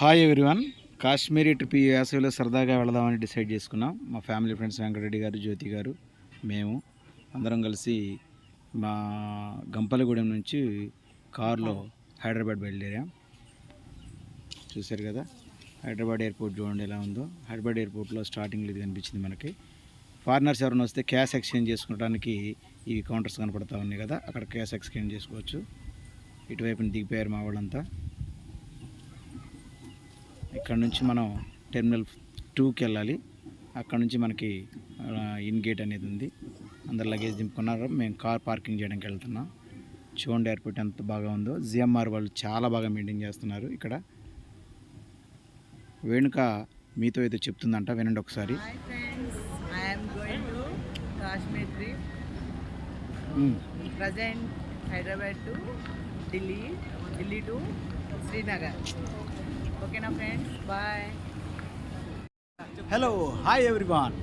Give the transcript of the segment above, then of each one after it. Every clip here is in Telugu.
హాయ్ ఎవ్రీవన్ కాశ్మీరీ ట్రిప్ ఈ వేసవిలో సరదాగా వెళదామని డిసైడ్ చేసుకున్నాం. మా ఫ్యామిలీ ఫ్రెండ్స్ వెంకటరెడ్డి గారు జ్యోతి గారు మేము అందరం కలిసి మా గంపలగూడెం నుంచి కారులో హైదరాబాద్ బయలుదేరాం. చూశారు కదా? హైదరాబాద్ ఎయిర్పోర్ట్ చూడండి ఎలా ఉందో. హైదరాబాద్ ఎయిర్పోర్ట్లో స్టార్టింగ్లో ఇది కనిపించింది మనకి. ఫారినర్స్ ఎవరైనా వస్తే క్యాష్ ఎక్స్చేంజ్ చేసుకోవడానికి ఈ కౌంటర్స్ కనపడతా ఉన్నాయి కదా. అక్కడ క్యాష్ ఎక్స్చేంజ్ చేసుకోవచ్చు. ఇటువైపున దిగిపోయారు మా వాళ్ళంతా. ఇక్కడ నుంచి మనం టెర్మినల్ టూకి వెళ్ళాలి. అక్కడ నుంచి మనకి ఇన్ గేట్ అనేది ఉంది. అందరు లగేజ్ దింపుకున్నారు. మేము కార్ పార్కింగ్ చేయడానికి వెళ్తున్నాం. చూడండి ఎయిర్పోర్ట్ ఎంత బాగా ఉందో. జిఎంఆర్ వాళ్ళు చాలా బాగా మెయింటైన్ చేస్తున్నారు ఇక్కడ. వేణుక మీతో ఏదో చెప్తుందంట వినండి ఒకసారి. Friends, I am going to Kashmir hello hi everyone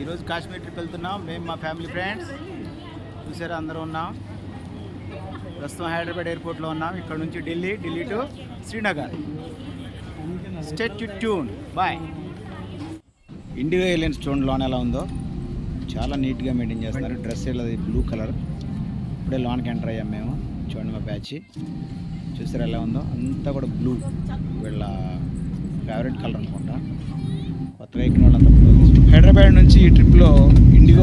ఈరోజు కాశ్మీర్ ట్రిప్ వెళ్తున్నాం. మేము మా ఫ్యామిలీ ఫ్రెండ్స్ చూసారా అందరూ ఉన్నాం. ప్రస్తుతం హైదరాబాద్ ఎయిర్పోర్ట్లో ఉన్నాం. ఇక్కడ నుంచి ఢిల్లీ ఢిల్లీ టు శ్రీనగర్. స్టేట్ ట్యూన్ బాయ్ ఇండిగో ఎయిర్లైన్స్ చూడండి లోన్ ఎలా ఉందో చాలా నీట్గా మెయింటైన్ చేస్తున్నారు డ్రెస్ అది బ్లూ కలర్ ఇప్పుడే లోన్కి ఎంటర్ అయ్యాం మేము. చూడండి మా బ్యాచ్ చూసారా ఎలా ఉందో? అంతా కూడా బ్లూ వీళ్ళ ఫేవరెట్ కలర్ అనుకుంటా. కొత్తగా ఎక్కిన వాళ్ళంతా హైదరాబాద్ నుంచి ఈ ట్రిప్లో ఇండిగో